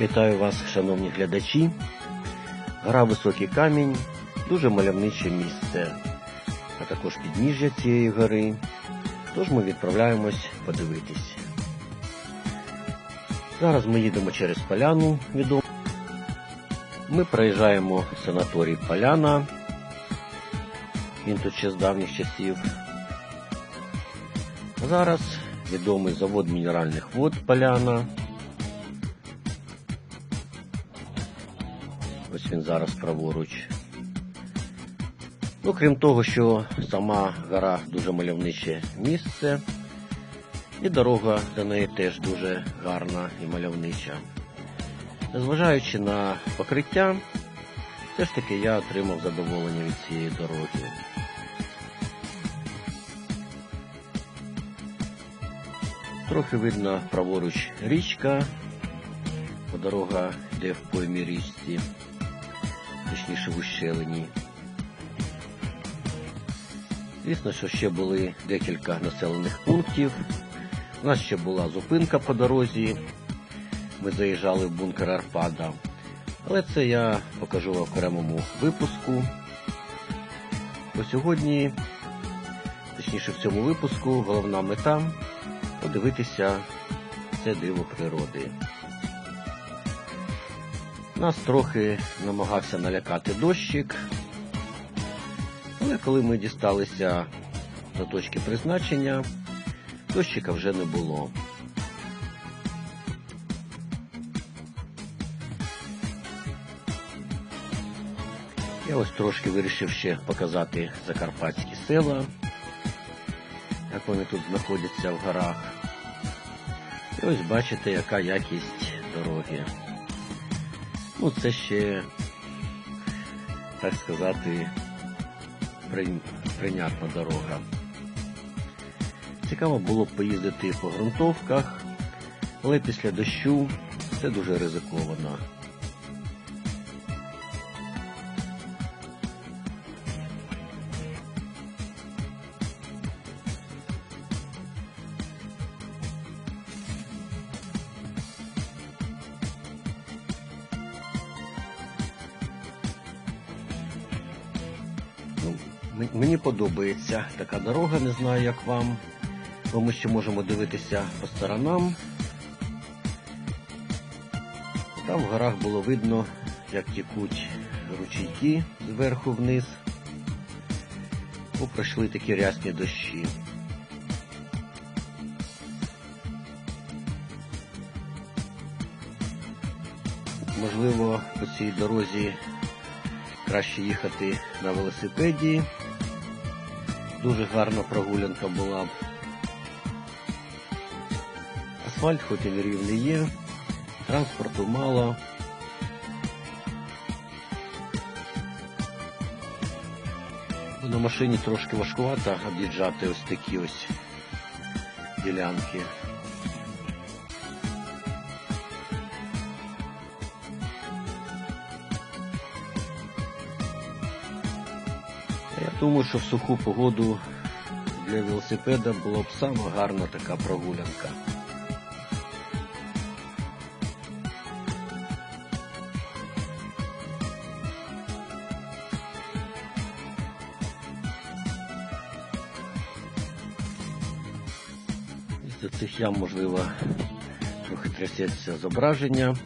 Вітаю вас, шановні глядачі. Гра Високий камінь дуже мальовниче місце, а також підніжжя цієї гори. Тож ми відправляємось подивитись. Зараз ми їдемо через поляну відому. Ми проїжджаємо санаторій Поляна. Він тут ще з давніх часів. Зараз відомий завод мінеральних вод Поляна. Ось він зараз праворуч. Ну, крім того, що сама гора дуже мальовниче місце, і дорога до неї теж дуже гарна і мальовнича. Незважаючи на покриття, все ж таки я отримав задоволення від цієї дороги. Трохи видно праворуч річка, бо дорога йде в поймі річці, точніше в ущелині. Звісно, що ще були декілька населених пунктів. У нас ще була зупинка по дорозі. Ми заїжджали в бункер Арпада. Але це я покажу в окремому випуску. Бо сьогодні, точніше в цьому випуску, головна мета подивитися це диво природи. Нас трохи намагався налякати дощик. Але коли ми дісталися до точки призначення, дощика вже не було. Я ось трошки вирішив ще показати закарпатські села, як вони тут знаходяться в горах. І ось бачите, яка якість дороги. Ну, це ще, так сказати, прийнятна дорога. Цікаво було б поїздити по ґрунтовках, але після дощу це дуже ризиковано. Ну, мені подобається така дорога, не знаю як вам. Бо ми ще можемо дивитися по сторонам. Там в горах було видно, як тікуть ручейки зверху вниз. Бо пройшли такі рясні дощі. Можливо, по цій дорозі краще їхати на велосипеді. Дуже гарна прогулянка була. Асфальт хоч і нерівний є, транспорту мало. На машині трошки важкувато об'їжджати ось такі ось ділянки. Я думаю, що в суху погоду для велосипеда була б сама гарна така прогулянка. Цих ям, можливо, трохи трясеться зображення.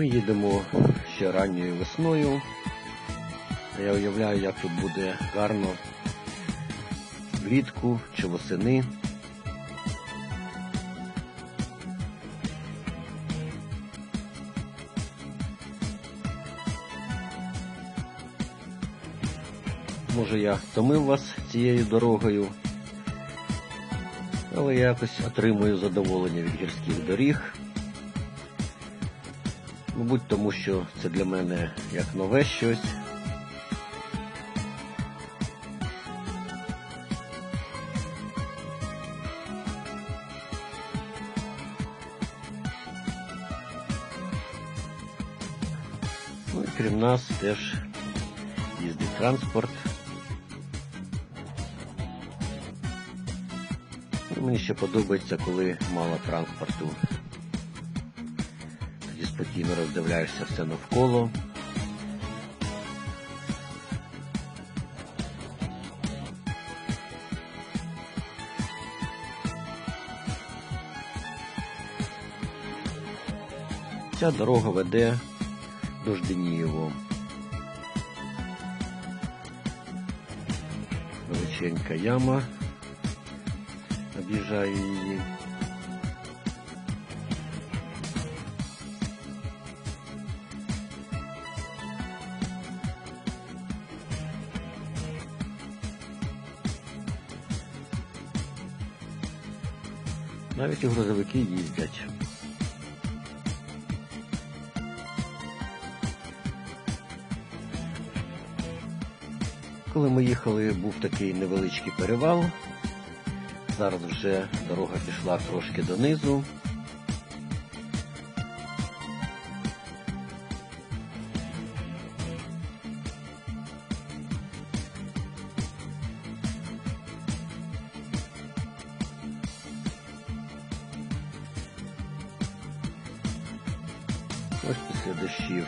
Ми їдемо ще ранньою весною. Я уявляю, як тут буде гарно влітку чи восени. Може я втомив вас цією дорогою, але я якось отримую задоволення від гірських доріг. Мабуть, тому що це для мене як нове щось. Ну і крім нас теж їздить транспорт. Ну, Мені ще подобається, коли мало транспорту. Тоді спокійно роздивляєшся все навколо. Ця дорога веде до Жденієво. Величенька яма. Об'їжджаю її. Навіть і грузовики їздять. Коли ми їхали, був такий невеличкий перевал. Зараз вже дорога пішла трошки донизу. Ось після дощів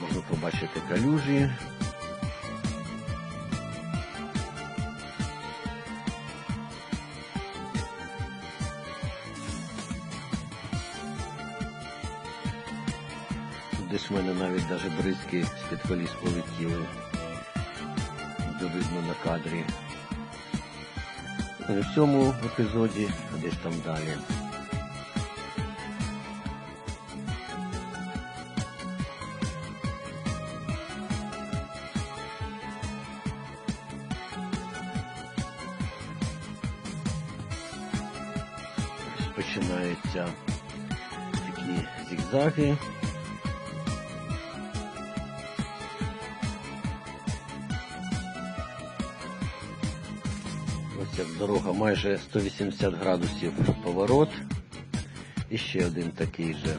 можна побачити калюжі. Десь в мене навіть даже бризки з-під коліс полетіли. Буде видно на кадрі. В цьому епізоді, десь там далі. Починаються такі зігзаги. Ось як дорога майже 180 градусів поворот. І ще один такий же.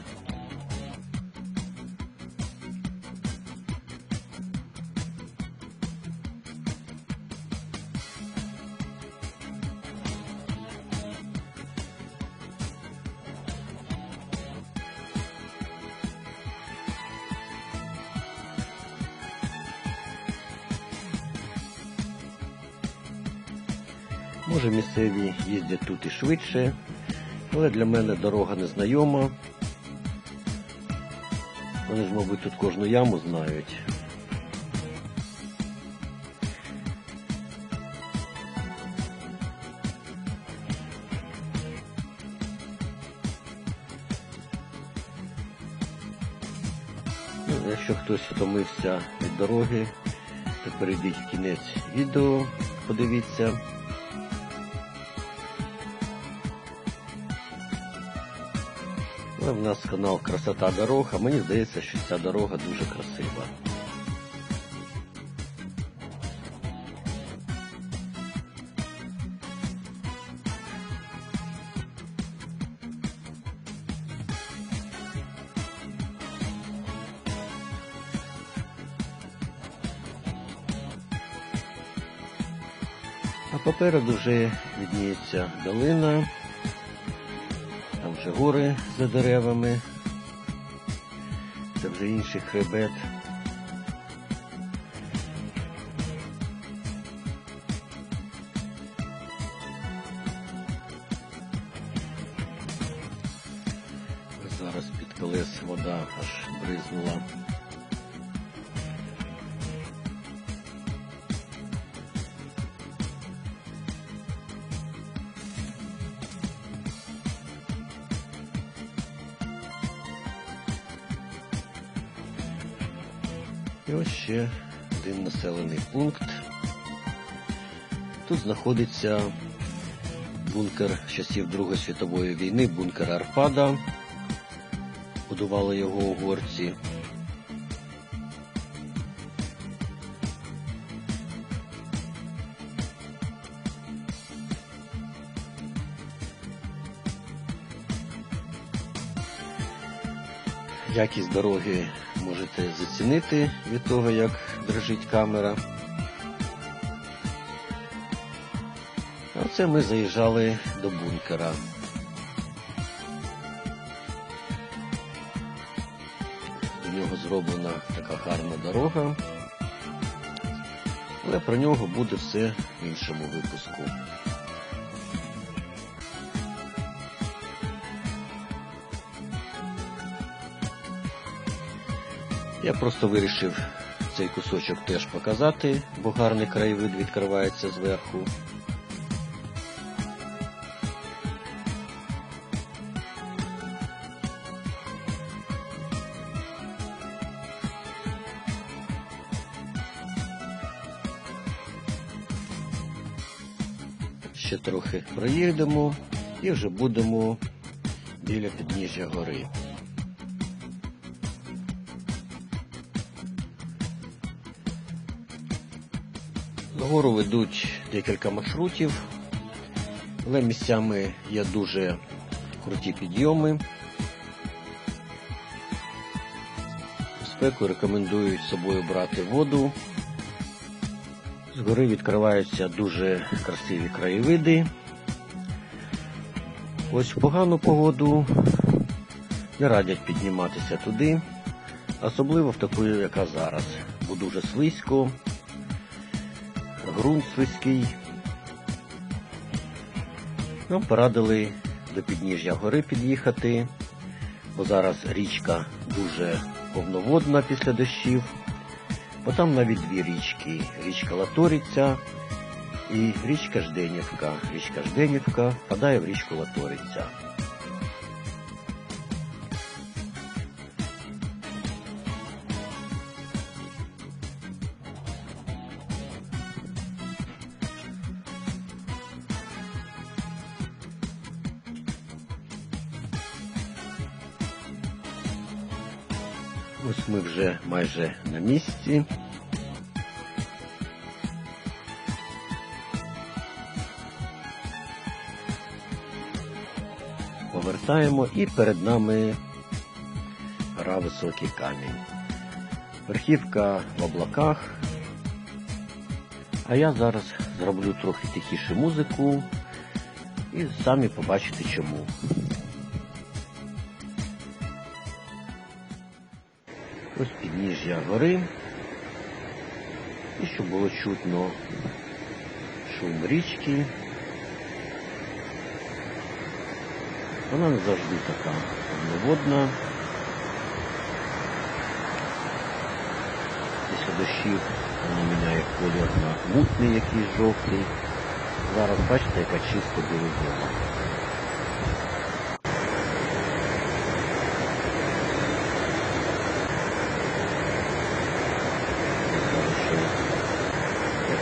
Місцеві їздять тут і швидше, але для мене дорога незнайома. Вони ж, мабуть, тут кожну яму знають. Ну, якщо хтось втомився від дороги, то перейдіть в кінець відео, подивіться. Але в нас канал Красота дорог, а мені здається, що ця дорога дуже красива. А попереду вже відніється долина. Там вже гори за деревами. Це вже інший хребет. І ось ще один населений пункт. Тут знаходиться бункер часів Другої світової війни, бункер Арпада. Будували його угорці. Якість дороги можете зацінити від того, як дрижить камера. А це ми заїжджали до бункера. До нього зроблена така гарна дорога. Але про нього буде все в іншому випуску. Я просто вирішив цей кусочок теж показати, бо гарний краєвид відкривається зверху. Ще трохи проїдемо і вже будемо біля підніжжя гори. Нагору ведуть декілька маршрутів, але місцями є дуже круті підйоми. Спеку рекомендують з собою брати воду. Згори відкриваються дуже красиві краєвиди. Ось в погану погоду не радять підніматися туди, особливо в таку, яка зараз, бо дуже слизько ґрунт слизький. Нам порадили до підніжжя гори під'їхати, бо зараз річка дуже повноводна після дощів, бо там навіть дві річки. Річка Латориця і річка Жденівка. Річка Жденівка впадає в річку Латориця. Ось ми вже майже на місці. Повертаємо і перед нами гора високий камінь. Верхівка в облаках. А я зараз зроблю трохи тихіше музику і самі побачите чому. Ось підніжжя гори. І щоб було чутно шум річки. Вона не завжди така повноводна. Після дощів вона міняє колір на мутний якийсь жовтий. Зараз бачите, яка чисто білозова. Зараз ще як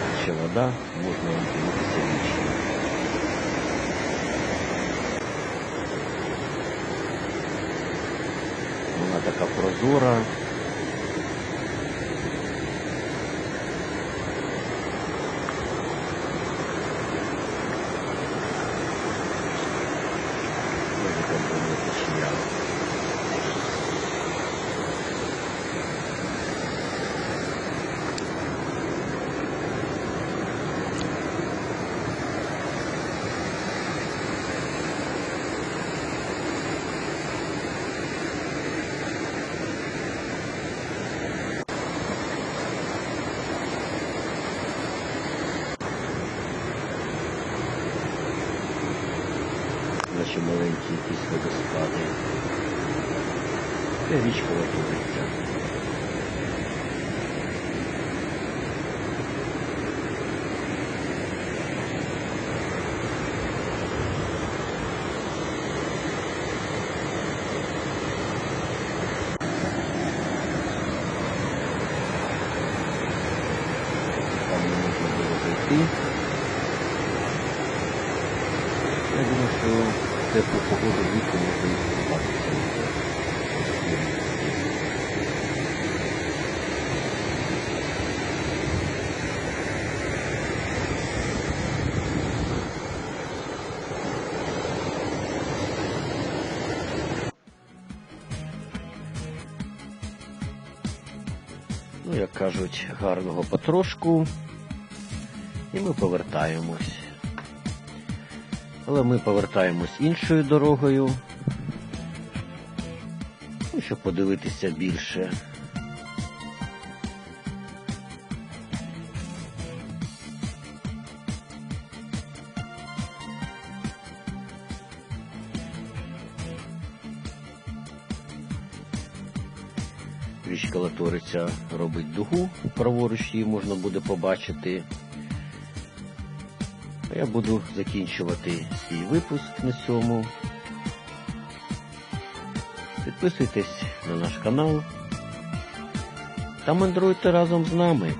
тече можно вам дивитися річку. Вона така прозора. Це було зайти. Я думаю, що в теплу погоду влітку можна Ну, як кажуть, гарного потрошку. І ми повертаємось. Але ми повертаємось іншою дорогою. Ну, щоб подивитися більше. Річка Латориця робить дугу, праворуч її можна буде побачити. Я буду закінчувати свій випуск на цьому. Підписуйтесь на наш канал та мандруйте разом з нами.